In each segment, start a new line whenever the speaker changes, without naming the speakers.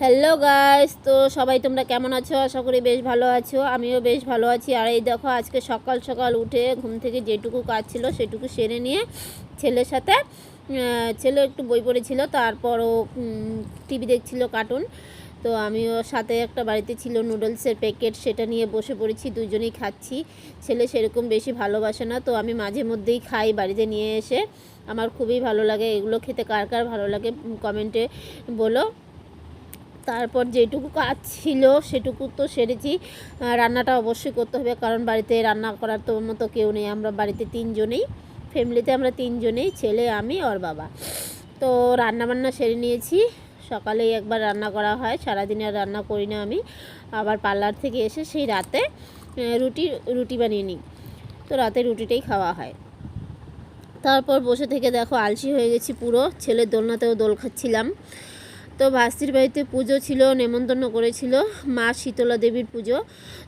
Hello guys তো সবাই তোমরা কেমন আছো? আশা করি বেশ ভালো আছো। আমিও বেশ ভালো আছি। আর এই দেখো, আজকে সকাল সকাল উঠে ঘুম থেকে যেটুকু কাজ ছিল সেটুকু সেরে নিয়ে ছেলের সাথে ছেলে একটু বই পড়েছিল তারপর ও টিভি দেখছিল কার্টুন। তো আমিও সাথে একটা বাড়িতে ছিল নুডলসের প্যাকেট, সেটা নিয়ে বসে পড়েছি, দুজনেই খাচ্ছি। ছেলে সেরকম বেশি ভালোবাসে না, তো আমি মাঝে মধ্যেই খাই বাড়িতে নিয়ে এসে। আমার খুবই ভালো লাগে। এগুলো খেতে কার কার ভালো লাগে কমেন্টে বলো। তারপর যেটুকু কাজ ছিল সেটুকু তো সেরেছি। রান্নাটা অবশ্যই করতে হবে কারণ বাড়িতে রান্না করার তো মতো কেউ নেই। আমরা বাড়িতে তিনজনেই ফ্যামিলিতে আমরা তিনজনেই, ছেলে, আমি, ওর বাবা। তো রান্না বান্না সেরে নিয়েছি। সকালেই একবার রান্না করা হয়। সারাদিন আর রান্না করি না আমি। আবার পার্লার থেকে এসে সেই রাতে রুটি রুটি বানিয়ে নিই। তো রাতে রুটিটাই খাওয়া হয়। তারপর বসে থেকে দেখো আলসি হয়ে গেছি পুরো। ছেলের দোলনাতেও দোল খাচ্ছিলাম। তো ভাস্তির বাড়িতে পুজো ছিল, নেমন্তন্ন করেছিল মা শীতলা দেবীর পুজো।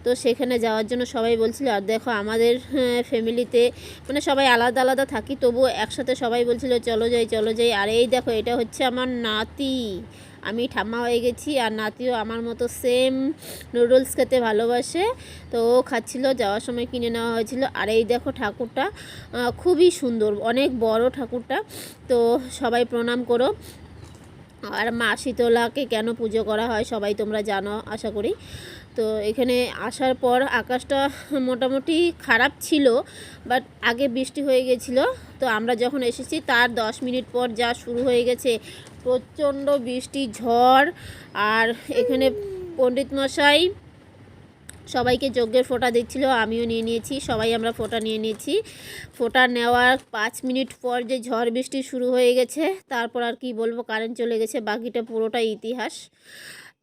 তো সেখানে যাওয়ার জন্য সবাই বলছিল, আর দেখো আমাদের ফ্যামিলিতে মানে সবাই আলাদা আলাদা থাকি, তবুও একসাথে সবাই বলছিল, চলো যাই চলো যাই। আর এই দেখো, এটা হচ্ছে আমার নাতি। আমি ঠাম্মা হয়ে গেছি, আর নাতিও আমার মতো সেম নুডলস খেতে ভালোবাসে। তো ও খাচ্ছিল, যাওয়ার সময় কিনে নেওয়া হয়েছিল। আর এই দেখো ঠাকুরটা খুবই সুন্দর, অনেক বড় ঠাকুরটা। তো সবাই প্রণাম করো। আর মা শীতলাকে কেন পুজো করা হয় সবাই তোমরা জানো, আশা করি। তো এখানে আসার পর আকাশটা মোটামুটি খারাপ ছিল বাট আগে বৃষ্টি হয়ে গেছিল। তো আমরা যখন এসেছি, তার দশ মিনিট পর যা শুরু হয়ে গেছে, প্রচণ্ড বৃষ্টি, ঝড়, আর এখানে পণ্ডিত মশাই সবাইকে যজ্ঞের ফোঁটা দিচ্ছিল, আমিও নিয়ে নিয়েছি, সবাই আমরা ফোঁটা নিয়ে নিয়েছি। ফোঁটা নেওয়ার পাঁচ মিনিট পর যে ঝড় বৃষ্টি শুরু হয়ে গেছে, তারপর আর কি বলব কারেন্ট চলে গেছে, বাকিটা পুরোটাই ইতিহাস।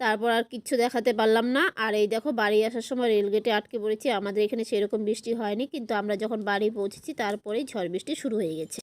তারপর আর কিচ্ছু দেখাতে পারলাম না। আর এই দেখো, বাড়ি আসার সময় রেলগেটে আটকে পড়েছি, আমাদের এখানে সেরকম বৃষ্টি হয়নি, কিন্তু আমরা যখন বাড়ি পৌঁছেছি, তারপরেই ঝড় বৃষ্টি শুরু হয়ে গেছে।